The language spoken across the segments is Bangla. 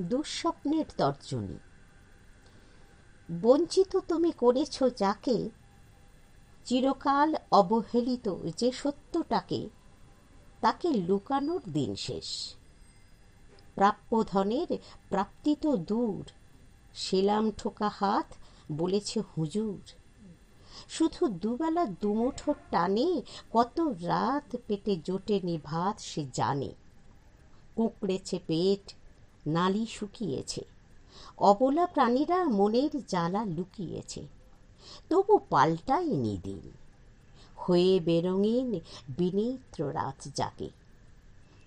দুঃস্বপ্নের তর্জনী। বঞ্চিত তুমি করেছ যাকে, চিরকাল অবহেলিত যে সত্যটাকে, তাকে লুকানোর দিন শেষ। প্রাপ্য ধনের প্রাপ্তি তো দূর, সেলাম ঠোকা হাত বলেছে হুজুর। শুধু দুবেলা দুমুঠোর টানে কত রাত পেটে জোটেনি ভাত সে জানে। কুঁকড়েছে পেট নালি শুকিয়েছে। অবলা প্রাণীরা মনের জ্বালা লুকিয়েছে। তবু পাল্টায়নি দিন। হয়ে বেরঙিন বিনিত্র রাত জাগে।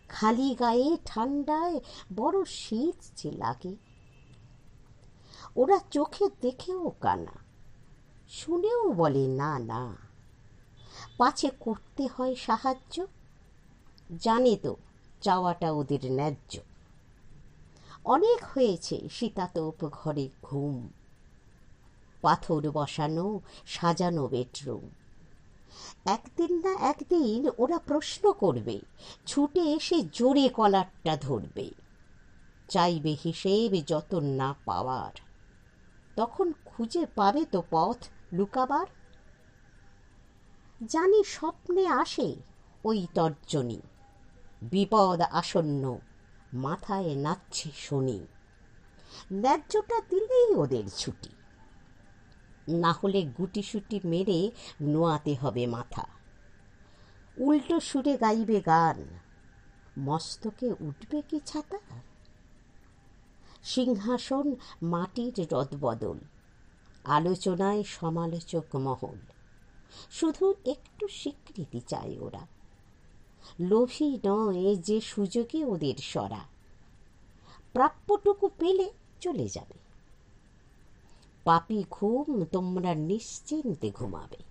খালি গায়ে ঠান্ডায় বড় শীত যে লাগে। ওরা চোখে দেখেও কানা, শুনেও বলে, না না। পাছে করতে হয় সাহায্য? জানে তো চাওয়াটা ওদের ন্যায্য। অনেক হয়েছে শীতাতপ ঘরে ঘুম। পাথর বসানো, সাজানো বেডরুম। একদিন না একদিন ওরা প্রশ্ন করবে, ছুটে এসে জোরে কলারটা ধরবে। চাইবে হিসেব যত না পাওয়ার। তখন খুঁজে পাবে তো পথ লুকাবার। জানি স্বপ্নে আসে ওই তর্জনী। বিপদ আসন্ন মাথায় নাচছে শনি। ন্যায্যটা দিলেই ওদের ছুটি। না হলে গুটি সুটি মেরে নোয়াতে হবে মাথা। উল্টো সুরে গাইবে গান। মস্তকে উঠবে কি ছাতা? সিংহাসন মাটির রদবদল। আলোচনায় সমালোচক মহল। শুধু একটু স্বীকৃতি চায় ওরা। লোভী নয় যে সুযোগে ওদের সরা। প্রাপ্যটুকু পেলে চলে যাবে। পাপি ঘুম তোমরা নিশ্চিন্তে ঘুমাবে।